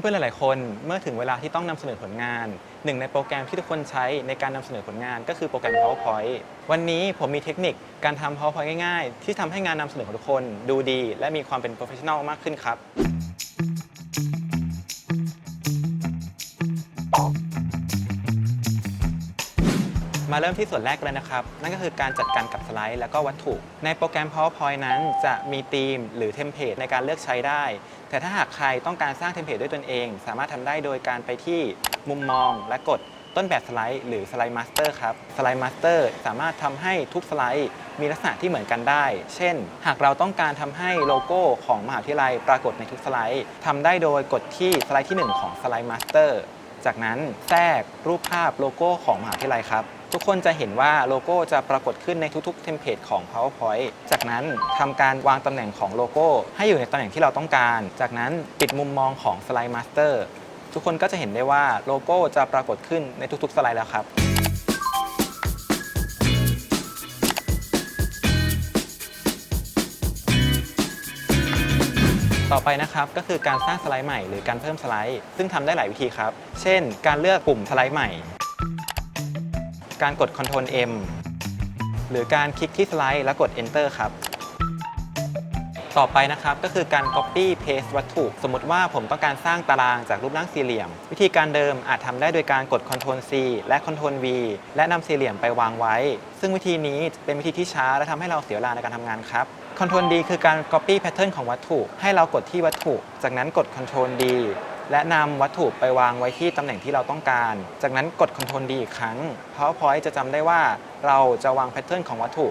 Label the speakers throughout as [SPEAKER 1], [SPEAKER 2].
[SPEAKER 1] เพื่อนๆ หลายๆ คน เมื่อถึงเวลาที่ต้องนำเสนอผลงาน หนึ่งในโปรแกรมที่ทุกคนใช้ในการนำเสนอผลงาน ก็คือโปรแกรม PowerPoint วันนี้ผมมีเทคนิคการทำ PowerPoint ง่ายๆ ที่ทำให้งานนำเสนอของทุกคน ดูดี และมีความเป็น professional มากขึ้นครับ มาเริ่มที่ส่วนแรกเลยนะครับ นั่นก็คือการจัดการกับสไลด์แล้วก็วัตถุ ในโปรแกรม PowerPoint นั้นจะมีธีมหรือเทมเพลตในการเลือกใช้ได้ แต่ถ้าหากใครต้องการสร้างเทมเพลตด้วยตนเอง สามารถทำได้โดยการไปที่มุมมองและกดต้นแบบสไลด์หรือสไลด์มาสเตอร์ครับ สไลด์มาสเตอร์สามารถทำให้ทุกสไลด์มีลักษณะที่เหมือนกันได้ เช่น หากเราต้องการทำให้โลโก้ของมหาวิทยาลัยปรากฏในทุกสไลด์ทำได้โดยกดที่สไลด์ที่ 1 ของสไลด์มาสเตอร์ จากนั้นแทรกรูปภาพโลโก้ของมหาวิทยาลัยครับ ทุกคนจะเห็นว่าโลโก้จะปรากฏขึ้นในทุกๆเทมเพลตของ PowerPoint จากนั้นทำการวางตำแหน่งของโลโก้ ให้อยู่ในตำแหน่งที่เราต้องการ จากนั้นปิดมุมมองของ Slide Master ทุกคนก็จะเห็นได้ว่าโลโก้จะปรากฏขึ้นในทุกๆสไลด์แล้วครับต่อไปนะครับก็คือการสร้างสไลด์ใหม่หรือการเพิ่มสไลด์ ซึ่งทำได้หลายวิธีครับ เช่น การเลือกปุ่มสไลด์ใหม่ การกด Ctrl M หรือการคลิกที่สไลด์แล้วกด Enter ครับ ต่อไปนะครับก็คือการ Copy Paste วัตถุ สมมติว่าผมต้องการสร้างตารางจากรูปร่างสี่เหลี่ยม วิธีการเดิมอาจทำได้โดยการกด Ctrl C และ Ctrl V และนำสี่เหลี่ยมไปวางไว้ ซึ่งวิธีนี้เป็นวิธีที่ช้าและทำให้เราเสียเวลาในการทำงานครับ Ctrl D คือการ Copy Pattern ของวัตถุ ให้เรากดที่วัตถุ จากนั้นกด Ctrl D และนำวัตถุไปวางไว้ที่ตำแหน่งที่เราต้องการ จากนั้นกด Ctrl D อีกครั้ง PowerPoint จะจำได้ว่าเราจะวางแพทเทิร์นของวัตถุ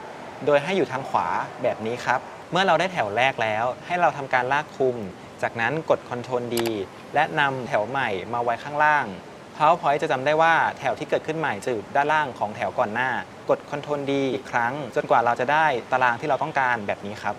[SPEAKER 1] โดยให้อยู่ทางขวาแบบนี้ครับ เมื่อเราได้แถวแรกแล้ว ให้เราทำการลากคุม จากนั้นกด Ctrl D และนำแถวใหม่มาไว้ข้างล่าง PowerPoint จะจำได้ว่าแถวที่เกิดขึ้นใหม่จะอยู่ด้านล่างของแถวก่อนหน้า กด Ctrl D อีกครั้ง จนกว่าเราจะได้ตารางที่เราต้องการแบบนี้ครับ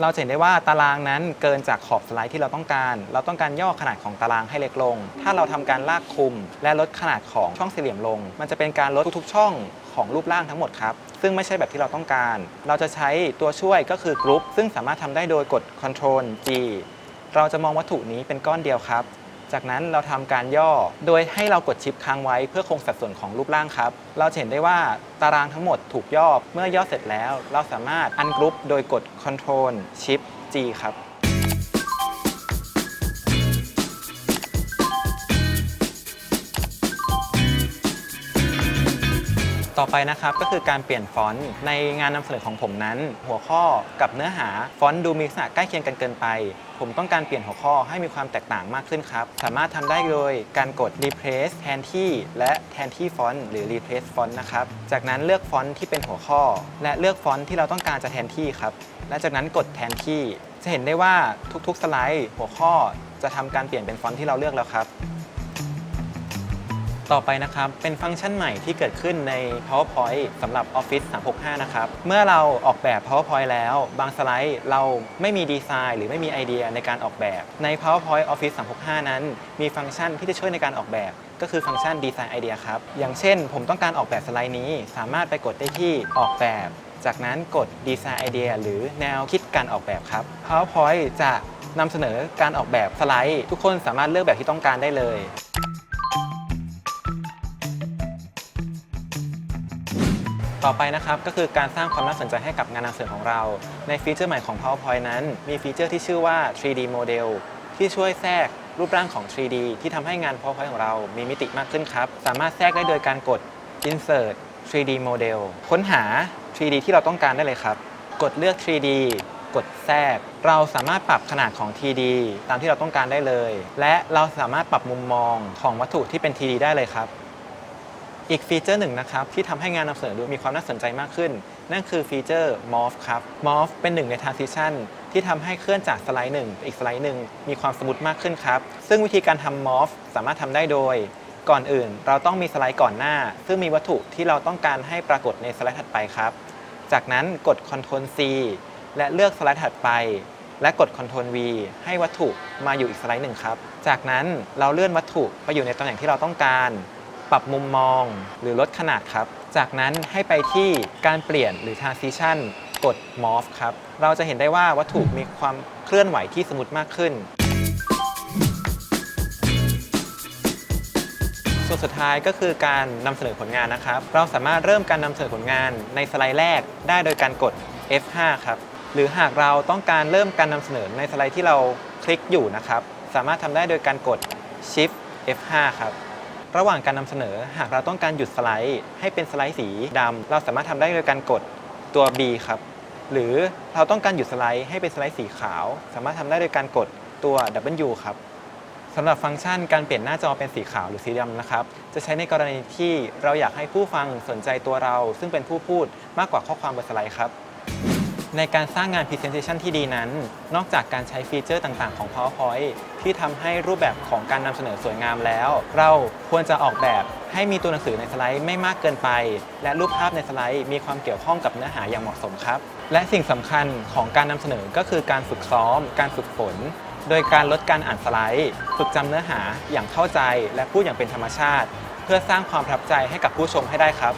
[SPEAKER 1] เราจะเห็นได้ว่าตารางนั้นเกินจากขอบสไลด์ที่เราต้องการ เราต้องการย่อขนาดของตารางให้เล็กลง ถ้าเราทำการลากคุม และลดขนาดของช่องสี่เหลี่ยมลง มันจะเป็นการลดทุกๆช่องของรูปร่างทั้งหมดครับ ซึ่งไม่ใช่แบบที่เราต้องการ เราจะใช้ตัวช่วยก็คือกรุ๊ปซึ่งสามารถทำได้โดยกด Ctrl G เราจะมองวัตถุนี้เป็นก้อนเดียวครับ จากนั้นเราทำการย่อ โดยให้เรากดชิปค้างไว้เพื่อคงสัดส่วนของรูปร่างครับ เราจะเห็นได้ว่าตารางทั้งหมดถูกย่อ เมื่อย่อเสร็จแล้ว เราสามารถอันกรุ๊ปโดยกด Ctrl Shift G ครับต่อไปนะครับก็คือการเปลี่ยนฟอนต์ในงานนำเสนอของผมนั้น หัวข้อกับเนื้อหาฟอนต์ดูมีลักษณะใกล้เคียงกันเกินไป ผมต้องการเปลี่ยนหัวข้อให้มีความแตกต่างมากขึ้นครับ สามารถทำได้โดยการกด replace แทนที่ และแทนที่ฟอนต์หรือ replace Font นะครับ จากนั้นเลือกฟอนต์ที่เป็นหัวข้อ และเลือกฟอนต์ที่เราต้องการจะแทนที่ครับ และจากนั้นกดแทนที่ จะเห็นได้ว่าทุกๆ สไลด์ หัวข้อจะทำการเปลี่ยนเป็นฟอนต์ที่เราเลือกแล้วครับ ต่อไปนะครับ เป็นฟังก์ชันใหม่ที่เกิดขึ้นใน PowerPoint สำหรับ Office 365 นะครับ เมื่อเราออกแบบ PowerPoint แล้ว บางสไลด์เราไม่มีดีไซน์หรือไม่มีไอเดียในการออกแบบ ใน PowerPoint Office 365 นั้น มีฟังก์ชันที่จะช่วยในการออกแบบ ก็คือฟังก์ชัน Design Idea ครับ อย่างเช่น ผมต้องการออกแบบสไลด์นี้ สามารถไปกดได้ที่ออกแบบ จากนั้นกด Design Idea หรือแนวคิดการออกแบบครับ PowerPoint จะนำเสนอการออกแบบสไลด์ ทุกคนสามารถเลือกแบบที่ต้องการได้เลย ต่อไปนะครับก็คือการสร้างความน่าสนใจให้กับงานนำเสนอของเรา ในฟีเจอร์ใหม่ของ PowerPoint นั้น มีฟีเจอร์ที่ชื่อว่า 3D Model ที่ช่วยแทรกรูปร่างของ 3D ที่ทำให้งาน PowerPoint ของเรา มีมิติมากขึ้นครับ สามารถแทรกได้โดยการกด Insert 3D Model ค้นหา 3D ที่เราต้องการได้เลยครับ กดเลือก 3D กดแทรก เราสามารถปรับขนาดของ 3D ตามที่เราต้องการได้เลย และเราสามารถปรับมุมมองของวัตถุที่เป็น 3D ได้เลยครับ อีกฟีเจอร์หนึ่งนะครับที่ทำให้งานนำเสนอดูมีความน่าสนใจมากขึ้น นั่นคือฟีเจอร์ Morph ครับ Morph เป็นหนึ่งใน Transition ที่ทำให้เคลื่อนจากสไลด์หนึ่งอีกสไลด์หนึ่งมีความสมูทมากขึ้นครับ ซึ่งวิธีการทำ Morph สามารถทำได้โดย ก่อนอื่น เราต้องมีสไลด์ก่อนหน้า ซึ่งมีวัตถุที่เราต้องการให้ปรากฏในสไลด์ถัดไปครับ จากนั้นกด Ctrl C และเลือกสไลด์ถัดไป และกด Ctrl V ให้วัตถุมาอยู่อีกสไลด์หนึ่งครับ จากนั้นเราเลื่อนวัตถุไปอยู่ในตำแหน่งที่เราต้องการ ปรับมุมมอง หรือลดขนาดครับ จากนั้นให้ไปที่การเปลี่ยนหรือ transition กด morph ครับ เราจะเห็นได้ว่าวัตถุมีความเคลื่อนไหวที่สมูทมากขึ้น ส่วนสุดท้ายก็คือการนำเสนอผลงานนะครับ เราสามารถเริ่มการนำเสนอผลงานในสไลด์แรกได้โดยการกด F5 ครับ หรือหากเราต้องการเริ่มการนำเสนอในสไลด์ที่เราคลิกอยู่นะครับ สามารถทำได้โดยการกด Shift F5 ครับ ระหว่างการนำเสนอ หากเราต้องการหยุดสไลด์ ให้เป็นสไลด์สีดำเราสามารถทำได้โดยการกดตัว B ครับ หรือเราต้องการหยุดสไลด์ให้เป็นสไลด์สีขาว สามารถทำได้โดยการกดตัว W ครับสำหรับฟังก์ชันการเปลี่ยนหน้าจอเป็นสีขาวหรือสีดำนะครับ จะใช้ในกรณีที่เราอยากให้ผู้ฟังสนใจตัวเรา ซึ่งเป็นผู้พูดมากกว่าข้อความบนสไลด์ครับ ในการสร้างงาน Presentation ที่ดีนั้น นอกจากการใช้ฟีเจอร์ต่างๆ ของ PowerPoint ที่ทำให้รูปแบบของการนำเสนอสวยงามแล้ว เราควรจะออกแบบให้มีตัวหนังสือในสไลด์ไม่มากเกินไป และรูปภาพในสไลด์มีความเกี่ยวข้องกับเนื้อหาอย่างเหมาะสมครับ และสิ่งสำคัญของการนำเสนอก็คือการฝึกซ้อม การฝึกฝน โดยการลดการอ่านสไลด์ ฝึกจำเนื้อหาอย่างเข้าใจ และพูดอย่างเป็นธรรมชาติ เพื่อสร้างความประทับใจให้กับผู้ชมให้ได้ครับ